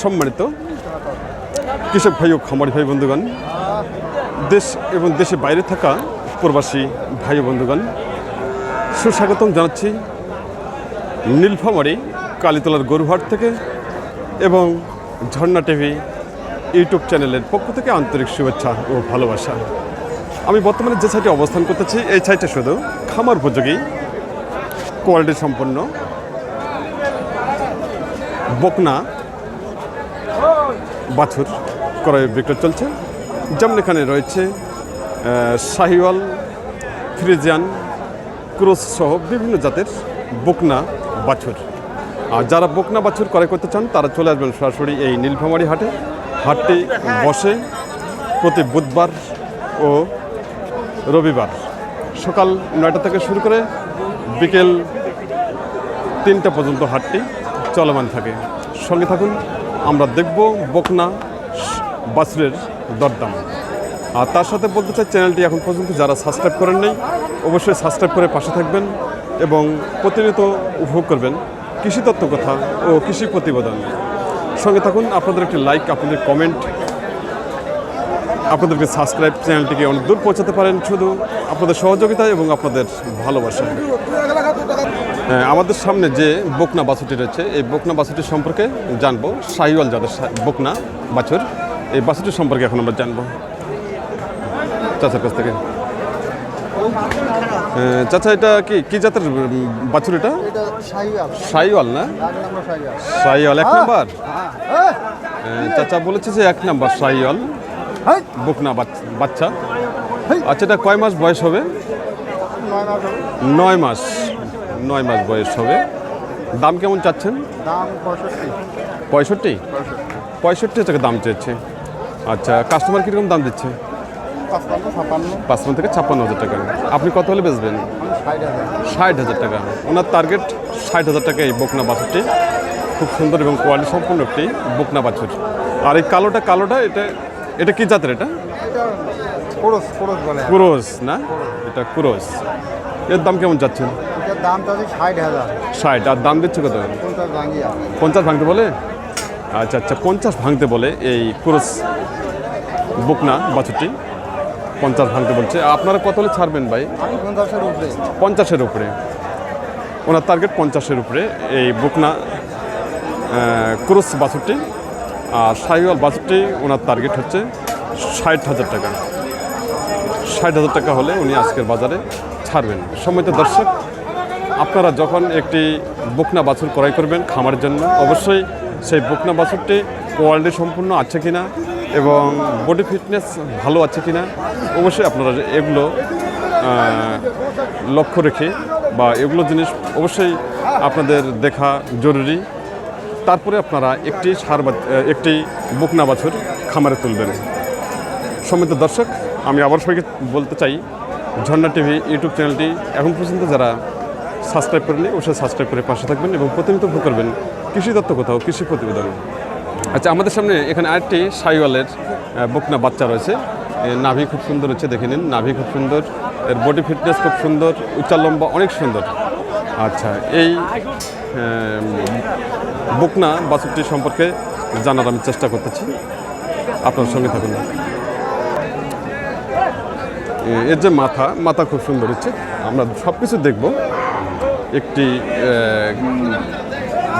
সম্মানিত কৃষক ভাই ও খামারি ভাই বন্ধুগণ, দেশ এবং দেশে বাইরে থাকা প্রবাসী ভাই বন্ধুগণ, সুস্বাগতম জানাচ্ছি নীলফামারি কালীতলার গরুহাট থেকে এবং ঝর্ণা টিভি ইউটিউব চ্যানেলের পক্ষ থেকে আন্তরিক শুভেচ্ছা ও ভালোবাসা। আমি বর্তমানে যে সাইটে অবস্থান করতেছি, এই সাইটে শুধু খামার উপযোগী, কোয়ালিটি সম্পন্ন বকনা বাছুর ক্রয় বিক্রয় চলছে। যেমন এখানে রয়েছে শাহিওয়াল, ফ্রিজিয়ান ক্রোস সহ বিভিন্ন জাতের বকনা বাছুর। আর যারা বকনা বাছুর ক্রয় করতে চান, তারা চলে আসবেন সরাসরি এই নীলফামারি হাটে। হাটটি বসে প্রতি বুধবার ও রবিবার। সকাল নয়টা থেকে শুরু করে বিকেল তিনটা পর্যন্ত হাটটি চলমান থাকে। সঙ্গে থাকুন। আমরা দেখব বকনা বাছুরের দরদাম। আর তার সাথে বলতে চাই, চ্যানেলটি এখন পর্যন্ত যারা সাবস্ক্রাইব করেন নাই, অবশ্যই সাবস্ক্রাইব করে পাশে থাকবেন এবং প্রতিনিয়ত উপভোগ করবেন কৃষি তত্ত্ব কথা ও কৃষি প্রতিবেদন। সঙ্গে থাকুন, আপনাদের একটি লাইক আপনাদের কমেন্ট আপনাদেরকে সাবস্ক্রাইব চ্যানেলটিকে অনেক দূর পৌঁছাতে পারেন শুধু আপনাদের সহযোগিতা এবং আপনাদের ভালোবাসা। হ্যাঁ, আমাদের সামনে যে বকনা বাছুরটি রয়েছে এই বকনা বাছুরটির সম্পর্কে জানব। শাহিওয়াল যাদের বকনা বাছুর এই বাছুরটির সম্পর্কে এখন আমরা জানব। চাচার কাছ থেকে। হ্যাঁ, চাচা এটা কি কি জাতের বাছুর এটা? শাহিওয়াল না? শাহিওয়াল এক নাম্বার? হ্যাঁ। চাচা বলেছে যে এক নাম্বার হেই, বকনা বাচ- বাচ্চা হেই। আচ্ছা এটা কয় মাস বয়স হবে? নয় মাস নয় মাস বয়স হবে। দাম কেমন চাচ্ছেন? দাম পঁয়ষট্টি। পঁয়ষট্টি? টাকা দাম চেয়েছে। আচ্ছা কাস্টমার কীরকম দাম দিচ্ছে? পাঁচপান্ন থেকে ছাপ্পান্ন হাজার টাকা। আপনি কত হলে বেচবেন? ষাট হাজার। টাকা। ওনার টার্গেট ষাট হাজার টাকা এই বকনা বাছুরটি খুব সুন্দর এবং কোয়ালিটি সম্পূর্ণ একটি বকনা বাছুর আর এই কালোটা কালোটা এটা এটা কি জাতের এটা? বলে। কুরোস না? এটা কুরোস। এর দাম কেমন যাচ্ছেন এটার দাম ষাট হাজার। ষাট আর দাম দিচ্ছে কত? পঞ্চাশ পঞ্চাশ ভাঙতে বলে? আচ্ছা আচ্ছা পঞ্চাশ ভাঙতে বলে এই কুরুস বুকনা বাছুরটি? পঞ্চাশ ভাঙতে বলছে। আপনারা কত হলে ছাড়বেন ভাই? পঞ্চাশের উপরে। পঞ্চাশের উপরে। ওনার টার্গেট পঞ্চাশের উপরে। এই বুকনা ক্রুস বাছুরটি আর সাইওয়াল বাছুরটি ওনার টার্গেট হচ্ছে ষাট হাজার টাকা। ষাট হাজার টাকা হলে উনি আজকের বাজারে ছাড়বেন। সম্মিত দর্শক, আপনারা যখন একটি বুকনা বাছুর ক্রয় করবেন খামারের জন্য, অবশ্যই সেই বুকনা বাছুরটি কোয়ালিটি সম্পূর্ণ আছে কিনা এবং বডি ফিটনেস ভালো আছে কিনা, অবশ্যই আপনারা এগুলো লক্ষ্য রেখে বা এগুলো জিনিস অবশ্যই আপনাদের দেখা জরুরি। তারপরে আপনারা একটি সার একটি বুকনা বাছুর খামারে তুলবেন। সম্মিত দর্শক, আমি আবার সবাইকে বলতে চাই, ঝর্ণা টিভি ইউটিউব চ্যানেলটি এখন পর্যন্ত যারা সাবস্ক্রাইব করেনি অবশ্যই সাবস্ক্রাইব করে পাশে থাকবেন এবং প্রতিনিয়ত ভোগ করবেন কৃষি তত্ত্ব কোথাও, কৃষি প্রতিবেদন। আচ্ছা আমাদের সামনে এখানে আরেকটি সাইওয়ালের বকনা বাচ্চা রয়েছে। নাভি খুব সুন্দর হচ্ছে, দেখে নিন। নাভি খুব সুন্দর, এর বডি ফিটনেস খুব সুন্দর, উচ্চার লম্বা অনেক সুন্দর। আচ্ছা এই বকনা বাছুরটি সম্পর্কে জানার আমি চেষ্টা করতেছি। আপনার সঙ্গে থাকুন এর যে মাথা মাথা খুব সুন্দর হচ্ছে আমরা সব কিছু দেখব। একটি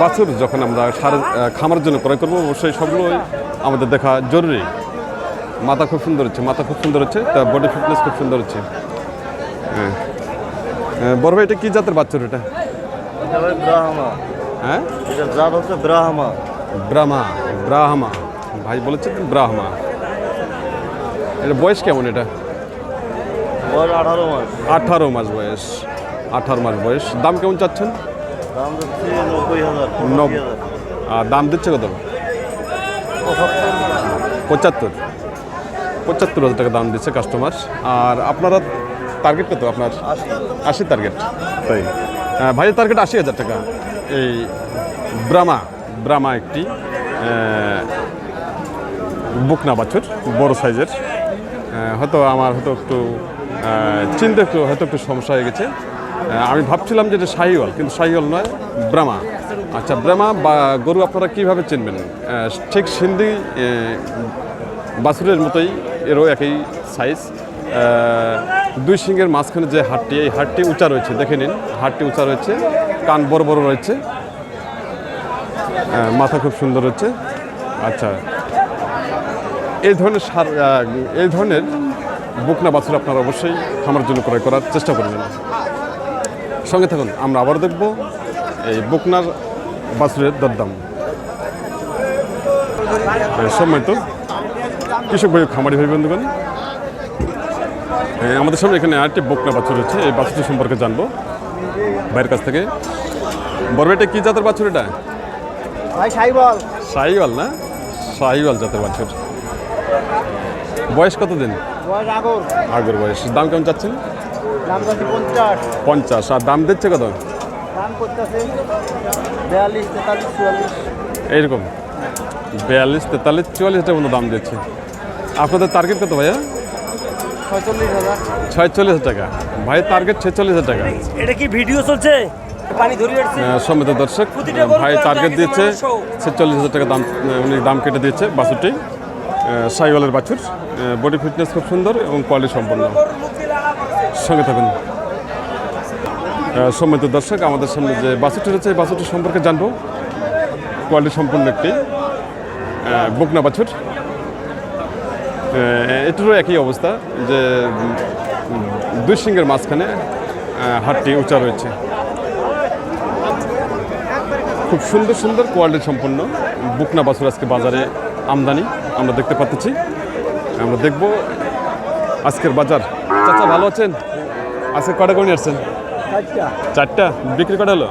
বাছুর যখন আমরা সার আহ, খামারের জন্য ক্রয় করব অবশ্যই সবগুলোই আমাদের দেখা জরুরি। মাথা খুব সুন্দর হচ্ছে মাথা খুব সুন্দর হচ্ছে তার বডি ফিটনেস খুব সুন্দর হচ্ছে। হ্যাঁ বড় ভাই এটা কী জাতের বাছুর এটা? হ্যাঁ? জাত হচ্ছে ব্রাহ্মা। ব্রাহ্মা ব্রাহ্মা। ভাই বলেছে ব্রাহ্মা। এটা বয়স কেমন এটা? আঠারো মাস। আঠারো মাস বয়স। আঠারো মাস বয়স। দাম কেমন চাচ্ছেন? আর দাম দিচ্ছে কত? পঁচাত্তর। পঁচাত্তর হাজার টাকা দাম দিচ্ছে কাস্টমার আর আপনারা টার্গেট কত আপনার? আশি। আশি টার্গেট তাই। আহ, ভাইয়ের টার্গেট আশি হাজার টাকা। এই ব্রামা ব্রামা একটি বুকনা বাছুর, বড় সাইজের। হয়তো আমার হয়তো একটু চিনতে একটু, হয়তো একটু সমস্যা হয়ে গেছে। আমি ভাবছিলাম যে এটা শাহিওয়াল, কিন্তু শাহিওয়াল নয় ব্রামা আচ্ছা ব্রাহ্মা বা গরু আপনারা কীভাবে চিনবেন? ঠিক সিন্ধি বাছুরের মতোই, এরও একই সাইজ দুই সিংহের মাঝখানে যে হাটটি, এই হাটটি উঁচা রয়েছে, দেখে নিন, হাটটি উঁচা রয়েছে। কান বড় বড় রয়েছে। আহ, মাথা খুব সুন্দর রয়েছে। আচ্ছা। এই ধরনের সার এই ধরনের বুকনা বাছুর আপনারা অবশ্যই খামার জন্য ক্রয় করার চেষ্টা করবেন। সঙ্গে থাকুন আমরা আবার দেখব এই বুকনার বাছুরের দরদাম। সময় তো কৃষক ভাই খামারি ভাই বন্ধুগণ। আমাদের সামনে এখানে আরেকটি বকনা বাছুর রয়েছে এই বাছুরটি সম্পর্কে জানব। ভাইয়ের কাছ থেকে। বড় এটা কি জাতের বাছুর এটা? ভাই সাইবল শাহিওয়াল না? শাহিওয়াল জাতের বাছুর। বয়স কত দিন বয়স আগর। আগের বয়স। দাম কেমন চাচ্ছেন? পঞ্চাশ। আর দাম দিচ্ছে কত? এইরকম। বিয়াল্লিশ তেতাল্লিশ চুয়াল্লিশটার মতো দাম দিচ্ছে। আপনাদের টার্গেট কত ভাইয়া? ছয়চল্লিশ টাকা। ভাই টার্গেট ছেচল্লিশ টাকা। এটা কি ভিডিও চলছে? সম্মিত দর্শক ভাই টার্গেট দিয়েছে ছেচল্লিশ হাজার টাকা দাম উনি দাম কেটে দিয়েছে বাছুরটি সাইওয়ালের বাছুর বডি ফিটনেস খুব সুন্দর এবং কোয়ালিটি সম্পন্ন। সঙ্গে থাকুন। আহ, দর্শক আমাদের সামনে যে বাছুরটি রয়েছে এই বাছুরটি সম্পর্কে জানব। কোয়ালিটি সম্পন্ন একটি বকনা বাছুর। এটারও একই অবস্থা যে দুই সিংহের মাঝখানে হাটটি উঁচা রয়েছে। খুব সুন্দর সুন্দর কোয়ালিটি সম্পন্ন বুকনা বাছুর আজকে বাজারে আমদানি আমরা দেখতে পাচ্ছি। আমরা দেখব আজকের বাজার। চাচা ভালো আছেন? আজকে কটা করে আসছেন? চারটা। বিক্রি কটা হলো?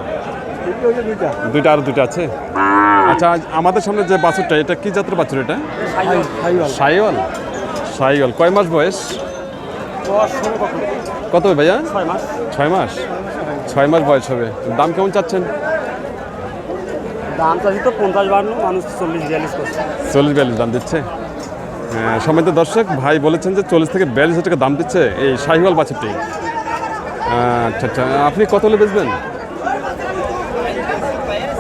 দুইটা। আর দুইটা আছে? আচ্ছা আমাদের সামনে যে বাছুরটা এটা কি জাতের বাছুর এটা? সাইওয়াল। সাইওয়াল কয় মাস বয়স? কত হবে ভাইয়া? ছয় মাস। ছয় মাস। ছয় মাস বয়স হবে। দাম কেমন চাচ্ছেন? দাম চাচ্ছি তো পঞ্চাশ বান্ন মানুষ চল্লিশ বিয়াল্লিশ করছে। চল্লিশ বিয়াল্লিশ দাম দিচ্ছে। সমিত দর্শক। ভাই বলেছেন যে চল্লিশ থেকে বিয়াল্লিশ হাজার টাকা দাম দিচ্ছে এই শাহিওয়াল বাছুরটি আচ্ছা আচ্ছা। আপনি কত হলে বেচবেন?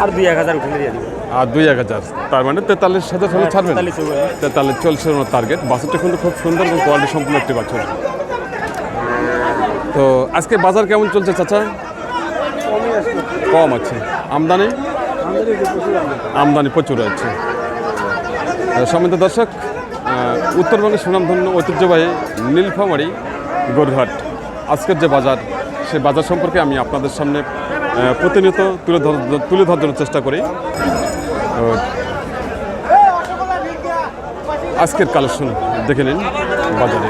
আর দুই এক হাজার উঠে দিয়ে দিবে। আর দুই এক হাজার। তার মানে তেতাল্লিশ হাজার হলে ছাড়বেন? তেতাল্লিশ চল্লিশের মতো টার্গেট বাছুরটা কিন্তু খুব সুন্দর এবং কোয়ালিটি সম্পূর্ণ একটি বাছুর তো আজকে বাজার কেমন চলছে চাচা? কম আছে। আমদানি? আমদানি। প্রচুর আছে। সম্মিত দর্শক উত্তরবঙ্গের সুনামধন্য ঐতিহ্যবাহী নীলফামারি গরুহাট। আজকের যে বাজার সেই বাজার সম্পর্কে আমি আপনাদের সামনে প্রতিনিয়ত তুলে তুলে ধরার জন্য চেষ্টা করি। আজকের কালেকশন দেখে নিন বাজারে।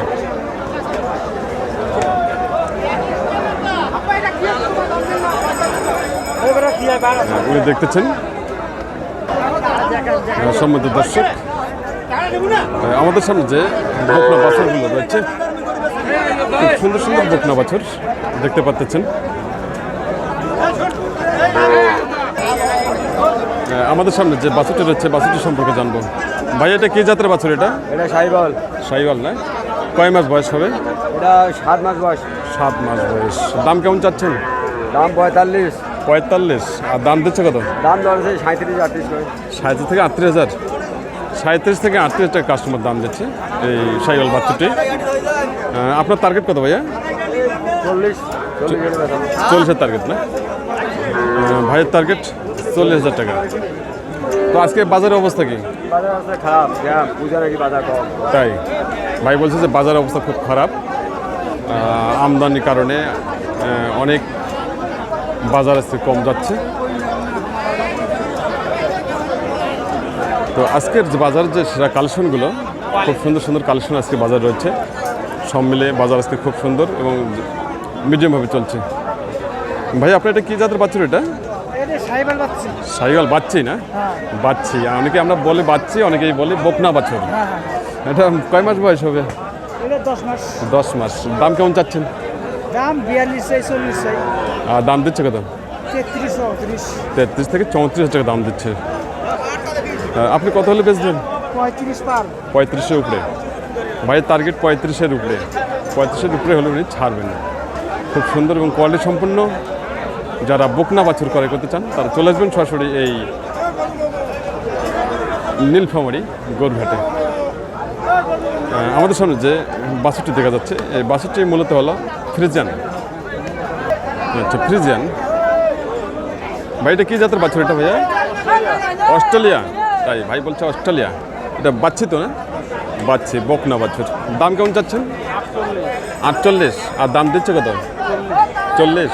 হয় উনি দেখতেছেন। আহ, সম্মানিত দর্শক আমাদের সামনে যে বকনা বাছরগুলো রয়েছে খুব সুন্দর সুন্দর বকনা বাছর দেখতে পাচ্ছেন। আমাদের সামনে যে বাছুরটি রয়েছে বাছুরটি সম্পর্কে জানব। ভাই এটা কি জাতের বাছুর এটা? এটা সাইবল সাইওয়াল না? কয় মাস বয়স হবে? এটা সাত মাস বয়স। সাত মাস বয়স। দাম কেমন চাচ্ছেন? দাম পঁয়তাল্লিশ। পঁয়তাল্লিশ। আর দাম দিচ্ছে কত? দাম ধরেছে সাঁত্রিশ আটত্রিশ সাঁত্রিশ থেকে আটত্রিশ হাজার। সাঁত্রিশ থেকে আটত্রিশ টাকা কাস্টমার দাম দিচ্ছে এই সাইকেল বাচ্চাটি আপনার টার্গেট কত ভাইয়া? চল্লিশ চল্লিশ চল্লিশের টার্গেট না? ভাইয়ের টার্গেট চল্লিশ হাজার টাকা। তো আজকে বাজারের অবস্থা কি? বাজার বাজার তাই? ভাই বলছে যে বাজারের অবস্থা খুব খারাপ। আমদানির কারণে অনেক বাজার আজকে কম যাচ্ছে। তো আজকের যে বাজার যে সেরা কালেকশনগুলো খুব সুন্দর সুন্দর কালেকশন আজকে বাজার রয়েছে। সব মিলে বাজার আজকে খুব সুন্দর এবং মিডিয়ামভাবে চলছে। ভাই আপনার এটা কী জাতের বাচ্চুর এটা? সাইবল বাচ্চি। না? বাচ্চি। অনেকে আমরা বলে বাচ্চি অনেকেই বলে বকনা বাছুর। এটা কয় মাস বয়স হবে? দশ মাস। দশ মাস। দাম কেমন চাচ্ছেন? দাম বিয়াল্লিশ চল্লিশ আর দাম দিচ্ছে কত? তেত্রিশ তেত্রিশ থেকে চৌত্রিশ টাকা দাম দিচ্ছে। আপনি কত হলে বেচবেন পঁয়ত্রিশ পার। পঁয়ত্রিশের উপরে। ভাইয়ের টার্গেট পঁয়ত্রিশের উপরে। পঁয়ত্রিশের উপরে হলে উনি ছাড়বেন। খুব সুন্দর এবং কোয়ালিটি সম্পন্ন। যারা বকনা বাছুর ক্রয় করতে চান, তারা চলে আসবেন সরাসরি এই নীলফামারি গোরঘাটে। আমাদের সামনে যে বাছুরটি দেখা যাচ্ছে, এই বাছুরটি মূলত হলো ফ্রিজিয়ান। আচ্ছা ফ্রিজিয়ান। ভাই, এটা কি জাতের বাছুর এটা ভাইয়া? অস্ট্রেলিয়া। তাই, ভাই বলছে অস্ট্রেলিয়া। এটা বাচ্ছি তো না? বাচ্ছি, বকনা বাছুর। দাম কেমন চাচ্ছেন? আটচল্লিশ। আর দাম দিচ্ছে কত? চল্লিশ।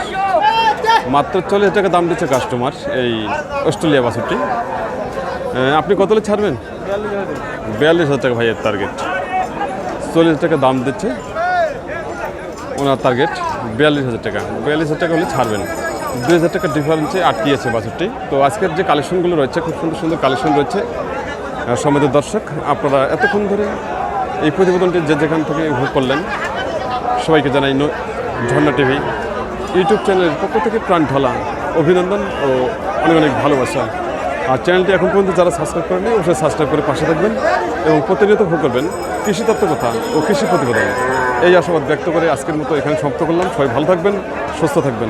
মাত্র চল্লিশ টাকা দাম দিচ্ছে কাস্টমার এই অস্ট্রেলিয়া বাছুরটি আপনি কত ছাড়বেন? বিয়াল্লিশ হাজার টাকা ভাইয়ের টার্গেট চল্লিশ টাকা দাম দিচ্ছে ওনার টার্গেট বিয়াল্লিশ হাজার টাকা। বিয়াল্লিশ হাজার টাকা হলে ছাড়বেন। দুই হাজার টাকা ডিফারেন্সে আটকিয়েছে বাছুরটি তো আজকের যে কালেকশনগুলো রয়েছে, খুব সুন্দর সুন্দর কালেকশন রয়েছে। সমিত দর্শক, আপনারা এতক্ষণ ধরে এই প্রতিবেদনটি যে যেখান থেকে উপভোগ করলেন, সবাইকে জানাই ঝর্ণা টিভি। ইউটিউব চ্যানেলের পক্ষ থেকে প্রাণ ঢলা। অভিনন্দন ও অনেক অনেক ভালোবাসা। আর চ্যানেলটি এখন পর্যন্ত যারা সাবস্ক্রাইব করেনি অবশ্যই সাবস্ক্রাইব করে পাশে থাকবেন এবং প্রতিনিয়ত ভোগ করবেন কৃষি তত্ত্ব কথা ও কৃষি প্রতিবেদন। এই আশাবাদ ব্যক্ত করে আজকের মতো এখানে সমাপ্ত করলাম। সবাই ভালো থাকবেন, সুস্থ থাকবেন।